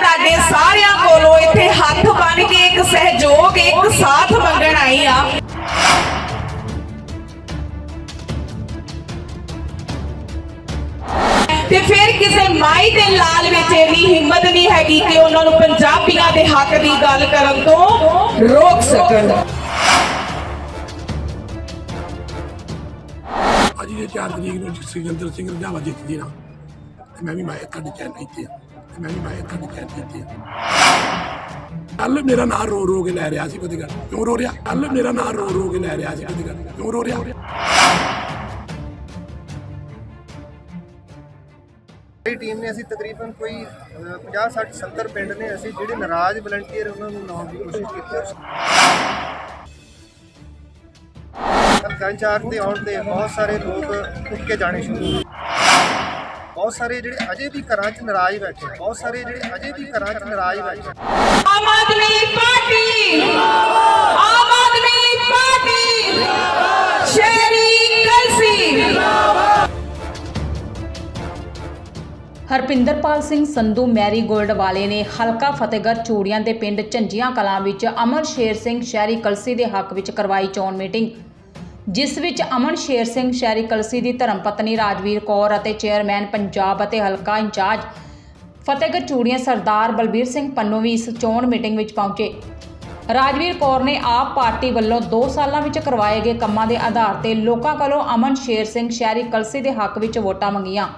ਤੁਹਾਡੇ ਸਾਰਿਆਂ ਕੋਲੋਂ ਇੱਥੇ ਹੱਥ ਬੰਨ ਕੇ ਇੱਕ ਸਹਿਯੋਗ, ਇੱਕ ਸਾਥ ਮੰਗਣ ਆਈ ਆ ਤੇ ਫਿਰ ਕਿਸੇ ਮਾਈ ਦੇ ਲਾਲ ਵਿੱਚ ਇੰਨੀ ਹਿੰਮਤ ਨਹੀਂ ਹੈਗੀ ਕਿ ਉਹਨਾਂ ਨੂੰ ਪੰਜਾਬੀਆਂ ਦੇ ਹੱਕ ਦੀ ਗੱਲ ਕਰਨ ਤੋਂ ਰੋਕ ਸਕਣ। ਅੱਜ ਦੇ 4 ਤਰੀਕ ਨੂੰ ਸੁਖਜਿੰਦਰ ਸਿੰਘ ਰੰਧਾਵਾ ਜਿੱਤਦੀ ਨਾ ਮੈਂ ਵੀ ਮਾਇਆ ਤੁਹਾਡੇ ਚੈਨ ਕੀਤੀ ਤੇ ਮੈਂ ਵੀ ਮਾਇਆ ਤੁਹਾਡੇ ਚੈਨ ਕੀਤੀ ਕੱਲ ਮੇਰਾ ਨਾਂ ਰੋ ਰੋ ਕੇ ਲੈ ਰਿਹਾ ਸੀ ਫਤਿਹਗੜ੍ਹ ਕਿਉਂ ਰੋ ਰਿਹਾ? ਕੱਲ ਮੇਰਾ ਨਾਂ ਰੋ ਰੋ ਕੇ ਲੈ ਰਿਹਾ ਸੀ ਫਤਿਹਗੜ੍ਹ ਕਿਉਂ ਰੋ ਰਿਹਾ? ਸਾਡੀ ਟੀਮ ਨੇ ਅਸੀਂ ਤਕਰੀਬਨ ਕੋਈ 50 60 70 ਪਿੰਡ ਨੇ ਅਸੀਂ ਜਿਹੜੇ ਨਾਰਾਜ਼ ਵਲੰਟੀਅਰ ਉਹਨਾਂ ਨੂੰ ਲਾਉਣ ਦੀ ਕੋਸ਼ਿਸ਼ ਕੀਤੀ ਹਲਕਾ ਇੰਚਾਰਜ ਦੇ ਆਉਣ ਤੇ ਬਹੁਤ ਸਾਰੇ ਲੋਕ ਉੱਠ ਕੇ ਜਾਣੇ ਸ਼ੁਰੂ ਹੋਏ ਬਹੁਤ ਸਾਰੇ ਜਿਹੜੇ ਅਜੇ ਵੀ ਘਰਾਂ 'ਚ ਨਾਰਾਜ਼ ਬੈਠੇ ਬਹੁਤ ਸਾਰੇ ਜਿਹੜੇ ਅਜੇ ਵੀ ਘਰਾਂ 'ਚ ਨਾਰਾਜ਼ ਬੈਠੇ ਆਮ ਆਦਮੀ ਪਾਰਟੀ, ਆਮ ਆਦਮੀ ਪਾਰਟੀ, ਸ਼ਹਿਰੀ ਕਲਸੀ। ਹਰਪਿੰਦਰਪਾਲ ਸਿੰਘ ਸੰਧੂ ਮੈਰੀ ਗੋਲਡ ਵਾਲੇ ਨੇ ਹਲਕਾ ਫਤਿਹਗੜ੍ਹ ਚੂੜੀਆਂ ਦੇ ਪਿੰਡ ਝੰਜੀਆਂ ਕਲਾਂ ਵਿੱਚ ਅਮਰ ਸ਼ੇਰ ਸਿੰਘ ਸ਼ਹਿਰੀ ਕਲਸੀ ਦੇ ਹੱਕ ਵਿੱਚ ਕਰਵਾਈ ਚੋਣ ਮੀਟਿੰਗ। ਜਿਸ ਵਿੱਚ ਅਮਨ ਸ਼ੇਰ ਸਿੰਘ ਸ਼ਹਿਰੀ ਕਲਸੀ ਦੀ ਧਰਮ ਪਤਨੀ ਰਾਜਵੀਰ ਕੌਰ ਅਤੇ ਚੇਅਰਮੈਨ ਪੰਜਾਬ ਅਤੇ ਹਲਕਾ ਇੰਚਾਰਜ ਫਤਿਹਗੜ੍ਹ ਚੂੜੀਆਂ ਸਰਦਾਰ ਬਲਬੀਰ ਸਿੰਘ ਪੰਨੂ ਵੀ ਇਸ ਚੋਣ ਮੀਟਿੰਗ ਵਿੱਚ ਪਹੁੰਚੇ। ਰਾਜਵੀਰ ਕੌਰ ਨੇ ਆਪ ਪਾਰਟੀ ਵੱਲੋਂ 2 ਸਾਲਾਂ ਵਿੱਚ ਕਰਵਾਏ ਗਏ ਕੰਮਾਂ ਦੇ ਆਧਾਰ ਤੇ ਲੋਕਾਂ ਕੋਲੋਂ ਅਮਨ ਸ਼ੇਰ ਸਿੰਘ ਸ਼ਹਿਰੀ ਕਲਸੀ ਦੇ ਹੱਕ ਵਿੱਚ ਵੋਟਾਂ ਮੰਗੀਆਂ।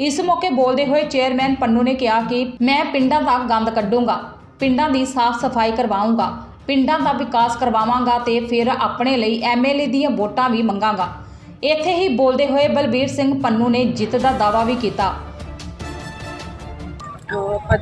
ਇਸ ਮੌਕੇ ਬੋਲਦੇ ਹੋਏ ਚੇਅਰਮੈਨ ਪੰਨੂ ਨੇ ਕਿਹਾ ਕਿ ਮੈਂ ਪਿੰਡਾਂ ਦਾ ਗੰਦ ਕੱਢੂੰਗਾ, ਪਿੰਡਾਂ ਦੀ ਸਾਫ਼ ਸਫ਼ਾਈ ਕਰਵਾਉਂਗਾ। ਪਿੰਡਾਂ ਦਾ ਵਿਕਾਸ ਕਰਵਾਵਾਂਗਾ ਤੇ ਫਿਰ ਆਪਣੇ ਲਈ ਐਮਐਲਏ ਦੀਆਂ ਵੋਟਾਂ ਵੀ ਮੰਗਾਂਗਾ। ਇੱਥੇ ਹੀ ਬੋਲਦੇ ਹੋਏ ਬਲਬੀਰ ਸਿੰਘ ਪੰਨੂ ਨੇ ਜਿੱਤ ਦਾ ਦਾਅਵਾ ਵੀ ਕੀਤਾ।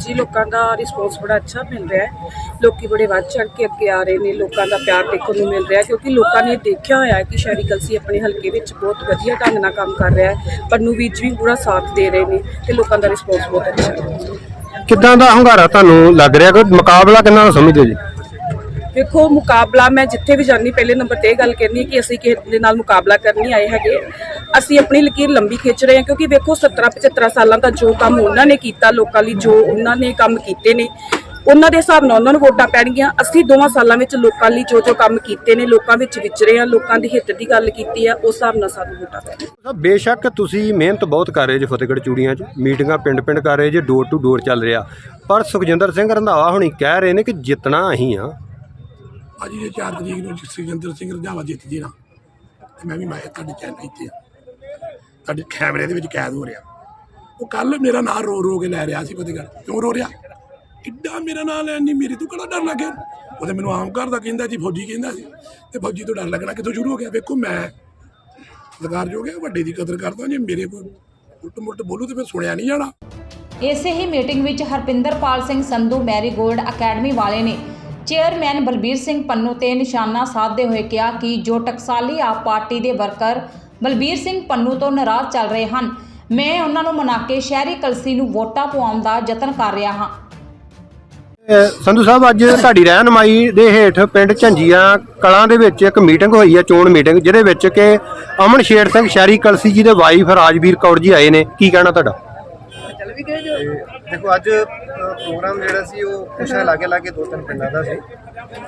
ਹੀ ਲੋਕਾਂ ਦਾ ਰਿਸਪੌਂਸ ਬੜਾ ਅੱਛਾ ਮਿਲ ਰਿਹਾ ਹੈ। ਲੋਕੀ ਬੜੇ ਵੱਧ ਚੜ ਕੇ ਅੱਗੇ ਆ ਰਹੇ ਨੇ ਲੋਕਾਂ ਦਾ ਪਿਆਰ ਦੇਖਣ ਨੂੰ ਮਿਲ ਰਿਹਾ ਕਿਉਂਕਿ ਲੋਕਾਂ ਨੇ ਦੇਖਿਆ ਹੋਇਆ ਹੈ ਕਿ ਸ਼ਹਿਰੀ ਕਲਸੀ ਆਪਣੇ ਹਲਕੇ ਵਿੱਚ ਬਹੁਤ ਵਧੀਆ ਢੰਗ ਨਾਲ ਕੰਮ ਕਰ ਰਿਹਾ ਹੈ ਪੰਨੂ ਵੀਰ ਜੀ ਵੀ ਪੂਰਾ ਸਾਥ ਦੇ ਰਹੇ ਨੇ ਤੇ ਲੋਕਾਂ ਦਾ ਰਿਸਪੌਂਸ ਬਹੁਤ ਅੱਛਾ ਹੈ। ਕਿੱਦਾਂ ਦਾ ਹੰਗਾਰਾ ਤੁਹਾਨੂੰ ਲੱਗ ਰਿਹਾ? ਕਿ ਮੁਕਾਬਲਾ ਕਿੰਨਾ ਸਮਝਦੇ ਜੀ? ਦੇਖੋ, ਮੁਕਾਬਲਾ ਮੈਂ ਜਿੱਥੇ ਵੀ ਜਾਂਦੀ, ਪਹਿਲੇ ਨੰਬਰ ਤੇ ਇਹ ਗੱਲ ਕਹਿੰਦੀ ਕਿ ਅਸੀਂ ਕਿਸੇ ਦੇ ਨਾਲ ਮੁਕਾਬਲਾ ਕਰਨੀ ਆਏ ਹੈਗੇ। ਅਸੀਂ ਆਪਣੀ ਲਕੀਰ ਲੰਬੀ ਖਿੱਚ ਰਹੇ ਹਾਂ ਕਿਉਂਕਿ ਵੇਖੋ 17 75 ਸਾਲਾਂ ਦਾ ਜੋ ਕੰਮ ਉਹਨਾਂ ਨੇ ਕੀਤਾ, ਲੋਕਾਂ ਲਈ ਜੋ ਉਹਨਾਂ ਨੇ ਕੰਮ ਕੀਤੇ ਨੇ, ਉਹਨਾਂ ਦੇ ਹਿਸਾਬ ਨਾਲ ਉਹਨਾਂ ਨੂੰ ਵੋਟਾਂ ਪੈਣਗੀਆਂ। ਅਸੀਂ ਦੋਵਾਂ ਸਾਲਾਂ ਵਿੱਚ ਲੋਕਾਂ ਲਈ ਜੋ ਜੋ ਕੰਮ ਕੀਤੇ ਨੇ, ਲੋਕਾਂ ਵਿੱਚ ਵਿਚਰੇ ਆ ਲੋਕਾਂ ਦੀ ਹਿੱਤ ਦੀ ਗੱਲ ਕੀਤੀ ਆ, ਉਸ ਹਿਸਾਬ ਨਾਲ ਸਾਨੂੰ ਵੋਟਾਂ ਪੈਣਗੀਆਂ। ਬੇਸ਼ੱਕ ਤੁਸੀਂ ਮਿਹਨਤ ਬਹੁਤ ਕਰ ਰਹੇ ਜੇ ਫਤਿਹਗੜ੍ਹ ਚੂੜੀਆਂ 'ਚ। ਮੀਟਿੰਗਾਂ ਪਿੰਡ-ਪਿੰਡ ਕਰ ਰਹੇ ਜੇ ਡੋਰ ਟੂ ਡੋਰ ਚੱਲ ਰਿਹਾ। ਪਰ ਸੁਖਜਿੰਦਰ ਸਿੰਘ ਰੰਧਾਵਾ ਹੁਣੀ ਕਹਿ ਰਹੇ ਨੇ ਕਿ ਜਿੱਤਣਾ ਅਸੀਂ ਆ। ਅੱਜ ਦੇ 4 ਤਰੀਕ ਨੂੰ ਸੁਖਜਿੰਦਰ ਸਿੰਘ ਰੰਧਾਵਾ ਜਿੱਤਦੀ ਨਾ, ਤੇ ਮੈਂ ਵੀ ਮਾਇਆ ਤੁਹਾਡੇ ਚੈਨ ਕੀਤੀ ਆ। ਤੁਹਾਡੇ ਕੈਮਰੇ ਦੇ ਵਿੱਚ ਕੈਦ ਹੋ ਰਿਹਾ। ਉਹ ਕੱਲ ਮੇਰਾ ਨਾਂ ਰੋ ਰੋ ਕੇ ਲੈ ਰਿਹਾ ਸੀ ਫਤਿਹਗੜ੍ਹ ਕਿਉਂ ਰੋ ਰਿਹਾ? ਕਿੱਡਾ ਮੇਰਾ ਨਾਂ ਲੈਣ ਨਹੀਂ ਮੇਰੇ ਤੋਂ ਕਿਹੜਾ ਡਰ ਲੱਗਿਆ? ਉਹ ਮੈਨੂੰ ਆਮ ਘਰ ਦਾ ਕਹਿੰਦਾ ਜੀ ਫੌਜੀ ਕਹਿੰਦਾ ਸੀ। ਤੇ ਫੌਜੀ ਤੋਂ ਡਰ ਲੱਗਣਾ ਕਿੱਥੋਂ ਸ਼ੁਰੂ ਹੋ ਗਿਆ? ਵੇਖੋ ਮੈਂ ਸਤਿਕਾਰਯੋਗ ਹੈ ਵੱਡੇ ਦੀ ਕਦਰ ਕਰਦਾ ਜੇ ਮੇਰੇ ਕੋਲ ਉਲਟ ਮੁਲਟ ਬੋਲੂ ਤੇ ਫਿਰ ਸੁਣਿਆ ਨਹੀਂ ਜਾਣਾ। ਇਸੇ ਹੀ ਮੀਟਿੰਗ ਵਿੱਚ Harpinderpal Singh Sandhu marigold academy ਵਾਲੇ ਨੇ ਚੇਅਰਮੈਨ ਬਲਬੀਰ ਸਿੰਘ ਪੰਨੂ ਤੇ ਨਿਸ਼ਾਨਾ ਸਾਧਦੇ ਹੋਏ ਕਿਹਾ ਕਿ ਜੋ ਟਕਸਾਲੀ ਆਪ ਪਾਰਟੀ ਦੇ ਵਰਕਰ ਬਲਬੀਰ ਸਿੰਘ ਪੰਨੂ ਤੋਂ ਨਾਰਾਜ਼ ਚੱਲ ਰਹੇ ਹਨ, ਮੈਂ ਉਹਨਾਂ ਨੂੰ ਮਨਾ ਕੇ ਸ਼ਹਿਰੀ ਕਲਸੀ ਨੂੰ ਵੋਟਾਂ ਪਵਾਉਣ ਦਾ ਯਤਨ ਕਰ ਰਿਹਾ ਹਾਂ। ਸੰਧੂ ਸਾਹਿਬ, ਅੱਜ ਤੁਹਾਡੀ ਰਹਿਨਮਾਈ ਦੇ ਹੇਠ ਪਿੰਡ ਝੰਜੀਆਂ ਕਲਾਂ ਦੇ ਵਿੱਚ ਇੱਕ ਮੀਟਿੰਗ ਹੋਈ ਹੈ, ਚੋਣ ਮੀਟਿੰਗ, ਜਿਹਦੇ ਵਿੱਚ ਕਿ ਅਮਨ ਸ਼ੇਰ ਸਿੰਘ ਸ਼ਹਿਰੀ ਕਲਸੀ ਜੀ ਦੇ ਵਾਈਫ ਰਾਜਵੀਰ ਕੌਰ ਜੀ ਆਏ ਨੇ। ਕੀ ਕਹਿਣਾ ਤੁਹਾਡਾ? ਤੇ ਦੇਖੋ ਅੱਜ ਪ੍ਰੋਗਰਾਮ ਜਿਹੜਾ ਸੀ, ਉਹ ਕੁਛ ਲਾਗੇ ਲਾਗੇ ਦੋ ਤਿੰਨ ਪਿੰਡਾਂ ਦਾ ਸੀ।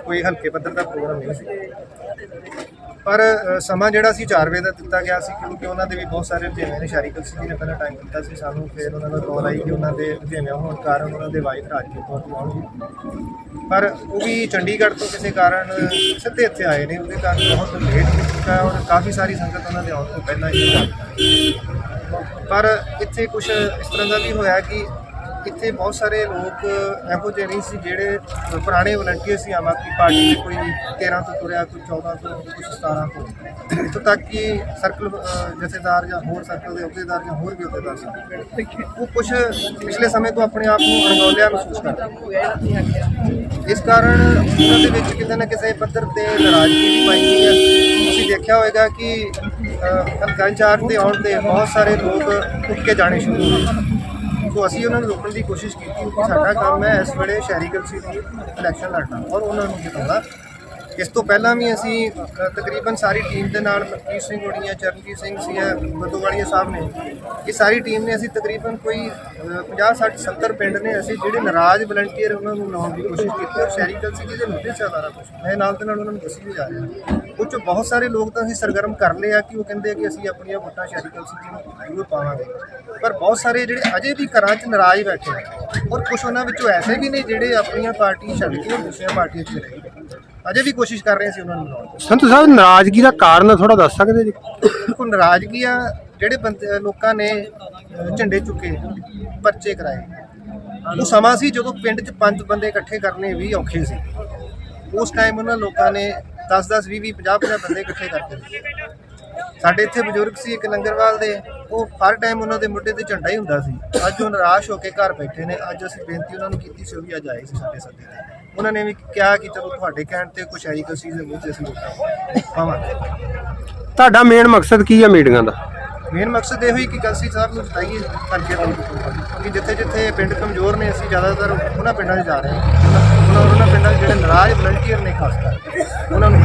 ਕੋਈ ਹਲਕੇ ਪੱਧਰ ਦਾ ਪ੍ਰੋਗਰਾਮ ਨਹੀਂ ਸੀ। ਪਰ ਸਮਾਂ ਜਿਹੜਾ ਸੀ 4 ਵਜੇ ਦਾ ਦਿੱਤਾ ਗਿਆ ਸੀ, ਕਿਉਂਕਿ ਉਹਨਾਂ ਦੇ ਵੀ ਬਹੁਤ ਸਾਰੇ ਰੁਝੇਵੇਂ ਨੇ। ਸ਼ਾਰੀ ਕਲਸੀ ਨੇ ਪਹਿਲਾਂ ਟਾਈਮ ਦਿੱਤਾ ਸੀ ਸਾਨੂੰ, ਫਿਰ ਉਹਨਾਂ ਦਾ ਕਾਲ ਆਈ ਕਿ ਉਹਨਾਂ ਦੇ ਰੁਝੇਵੇਂ ਹੋਣ ਕਾਰਨ ਉਹਨਾਂ ਦੇ ਵਾਈਫ ਰਾਜਵੀਰ ਕੌਰ ਆਉਣਗੇ ਪਰ ਉਹ ਵੀ ਚੰਡੀਗੜ੍ਹ ਤੋਂ ਕਿਸੇ ਕਾਰਨ ਸਿੱਧੇ ਇੱਥੇ ਆਏ ਨੇ, ਉਹਦੇ ਕਾਰਨ ਬਹੁਤ ਲੇਟ ਹੋ ਚੁੱਕਾ ਔਰ ਕਾਫੀ ਸਾਰੀ ਸੰਗਤ ਉਹਨਾਂ ਦੇ ਆਉਣ ਤੋਂ ਪਹਿਲਾਂ ਹੀ ਪਰ ਇੱਥੇ ਕੁਝ ਇਸ ਤਰ੍ਹਾਂ ਦਾ ਵੀ ਹੋਇਆ ਕਿ ਇੱਥੇ ਬਹੁਤ ਸਾਰੇ ਲੋਕ ਇਹੋ ਜਿਹੇ ਨਹੀਂ ਸੀ ਜਿਹੜੇ ਪੁਰਾਣੇ ਵਲੰਟੀਅਰ ਸੀ, ਆਮ ਆਦਮੀ ਪਾਰਟੀ ਦੇ ਕੋਈ 13 ਤੋਂ ਤੁਰਿਆ, ਕੋਈ 14 ਤੋਂ ਕੁਝ 17 ਤੋਂ। ਇੱਥੋਂ ਤੱਕ ਕਿ ਸਰਕਲ ਜਥੇਦਾਰ ਜਾਂ ਹੋਰ ਸਰਕਲ ਦੇ ਅਹੁਦੇਦਾਰ ਜਾਂ ਹੋਰ ਵੀ ਅਹੁਦੇਦਾਰ ਸੀ। ਉਹ ਕੁਝ ਪਿਛਲੇ ਸਮੇਂ ਤੋਂ ਆਪਣੇ ਆਪ ਨੂੰ ਅਣਗੌਲਿਆ ਮਹਿਸੂਸ ਕਰਦੇ ਇਸ ਕਾਰਨ ਉਹਨਾਂ ਦੇ ਵਿੱਚ ਕਿਤੇ ਨਾ ਕਿਸੇ ਪੱਧਰ ਤੇ ਨਾਰਾਜ਼ਗੀ ਵੀ ਪਾਈ ਗਈ ਹੈ। ਤੁਸੀਂ ਦੇਖਿਆ ਹੋਵੇਗਾ ਕਿ ਅਹ, ਹਲਕਾ ਦੇ ਆਉਣ ਤੇ ਬਹੁਤ ਸਾਰੇ ਲੋਕ ਉੱਠ ਕੇ ਜਾਣੇ ਸ਼ੁਰੂ ਹੋ ਗਏ। ਸੋ ਅਸੀਂ ਉਹਨਾਂ ਨੂੰ ਰੋਕਣ ਦੀ ਕੋਸ਼ਿਸ਼ ਕੀਤੀ ਕਿ ਸਾਡਾ ਕੰਮ ਹੈ ਇਸ ਵੇਲੇ ਸ਼ਹਿਰੀ ਕਲਸੀ ਦੀ ਇਲੈਕਸ਼ਨ ਲੜਨਾ ਔਰ ਉਹਨਾਂ ਨੂੰ ਜਿਤਾਉਣਾ। ਇਸ ਤੋਂ ਪਹਿਲਾਂ ਵੀ ਅਸੀਂ ਤਕਰੀਬਨ ਸਾਰੀ ਟੀਮ ਦੇ ਨਾਲ ਮਨਜੀਤ ਸਿੰਘ ਹੋਣੀਆਂ ਚਰਨਜੀਤ ਸਿੰਘ ਸੀ ਬੱਦੋਵਾਲੀਆ ਸਾਹਿਬ ਨੇ, ਇਹ ਸਾਰੀ ਟੀਮ ਨੇ ਅਸੀਂ ਤਕਰੀਬਨ ਕੋਈ 50 60 70 ਪਿੰਡ ਨੇ ਅਸੀਂ ਜਿਹੜੇ ਨਾਰਾਜ਼ ਵਲੰਟੀਅਰ ਉਹਨਾਂ ਨੂੰ ਲਾਉਣ ਦੀ ਕੋਸ਼ਿਸ਼ ਕੀਤੀ। ਔਰ ਸ਼ਹਿਰੀਕਲ ਸੀ ਜੀ ਮੁੱਦੇ 'ਚ ਆ ਸਾਰਾ ਕੁਝ ਮੈਂ ਨਾਲ ਦੇ ਨਾਲ ਉਹਨਾਂ ਨੂੰ ਦੱਸੀ ਵੀ ਜਾ ਰਿਹਾ। ਉਹ 'ਚੋਂ ਬਹੁਤ ਸਾਰੇ ਲੋਕ ਤਾਂ ਅਸੀਂ ਸਰਗਰਮ ਕਰ ਲਏ ਆ ਕਿ ਉਹ ਕਹਿੰਦੇ ਆ ਕਿ ਅਸੀਂ ਆਪਣੀਆਂ ਵੋਟਾਂ ਸ਼ਹਿਰੀ ਕਲਸੀ ਜੀ ਨੂੰ ਜ਼ਰੂਰ ਪਾਵਾਂਗੇ। ਪਰ ਬਹੁਤ ਸਾਰੇ ਜਿਹੜੇ ਅਜੇ ਵੀ ਘਰਾਂ 'ਚ ਨਾਰਾਜ਼ ਬੈਠੇ ਆ, ਔਰ ਕੁਝ ਉਹਨਾਂ ਵਿੱਚੋਂ ਐਸੇ ਵੀ ਨੇ ਜਿਹੜੇ ਆਪਣੀਆਂ ਪਾਰਟੀਆਂ ਛੱਡ ਕੇ ਦੂਸਰੀਆਂ ਪਾਰਟੀਆਂ 'ਚ ਰਹੇ ਅਜੇ ਵੀ ਕੋਸ਼ਿਸ਼ ਕਰ ਰਹੇ ਸੀ ਉਹਨਾਂ ਨੂੰ ਮਿਲਾਉਣ ਦੀ। ਸੰਧੂ ਸਾਹਿਬ ਨਾਰਾਜ਼ਗੀ ਦਾ ਕਾਰਨ ਥੋੜਾ ਦੱਸ ਸਕਦੇ ਜੀ? ਦੇਖੋ ਨਾਰਾਜ਼ਗੀ ਆ ਜਿਹੜੇ ਬੰਦੇ ਲੋਕਾਂ ਨੇ ਝੰਡੇ ਚੁੱਕੇ ਪਰਚੇ ਕਰਾਏ। ਉਹ ਸਮਾਂ ਸੀ ਜਦੋਂ ਪਿੰਡ 'ਚ ਪੰਜ ਬੰਦੇ ਇਕੱਠੇ ਕਰਨੇ ਵੀ ਔਖੇ ਸੀ। ਉਸ ਟਾਈਮ ਉਹਨਾਂ ਲੋਕਾਂ ਨੇ 10 10 20 20 50 50 ਬੰਦੇ ਇਕੱਠੇ ਕਰਦੇ ਸਾਡੇ ਇੱਥੇ ਬਜ਼ੁਰਗ ਸੀ ਇੱਕ ਲੰਗਰਵਾਲ ਦੇ ਉਹ ਹਰ ਟਾਈਮ ਉਹਨਾਂ ਦੇ ਮੁੱਢੇ ਤੇ ਝੰਡਾ ਹੀ ਹੁੰਦਾ ਸੀ। ਅੱਜ ਉਹ ਨਿਰਾਸ਼ ਹੋ ਕੇ ਘਰ ਬੈਠੇ ਨੇ। ਅੱਜ ਅਸੀਂ ਬੇਨਤੀ ਉਹਨਾਂ ਨੂੰ ਕੀਤੀ ਸੀ ਉਹ ਵੀ ਅੱਜ ਆਏ ਸੀ ਸਾਡੇ ਸੱਦੇ ਤੇ। ਉਹਨਾਂ ਨੇ ਵੀ ਕਿਹਾ ਕਿ ਚਲੋ ਤੁਹਾਡੇ ਕਹਿਣ ਤੇ ਕੁਛ ਆਈ ਕਸੀ ਦੇ ਤੇ ਅਸੀਂ ਵੋਟਾਂ ਪਾਵਾਂਗੇ। ਤੁਹਾਡਾ ਮੇਨ ਮਕਸਦ ਕੀ ਹੈ ਮੀਟਿੰਗਾਂ ਦਾ? ਮੇਨ ਮਕਸਦ ਇਹ ਹੋਈ ਕਿ ਕਲਸੀ ਸਾਹਿਬ ਨੂੰ ਜਿਤਾਈਏ ਕਰਕੇ ਤੋਂ ਕਿ ਜਿੱਥੇ ਜਿੱਥੇ ਪਿੰਡ ਕਮਜ਼ੋਰ ਨੇ ਅਸੀਂ ਜ਼ਿਆਦਾਤਰ ਉਹਨਾਂ ਪਿੰਡਾਂ 'ਚ ਜਾ ਰਹੇ ਹਾਂ। ਉਹਨਾਂ ਉਹਨਾਂ ਪਿੰਡਾਂ 'ਚ ਜਿਹੜੇ ਨਾਰਾਜ਼ ਵਲੰਟੀਅਰ ਨੇ ਖਾਸ ਕਰਕੇ ਉਹਨਾਂ ਨੂੰ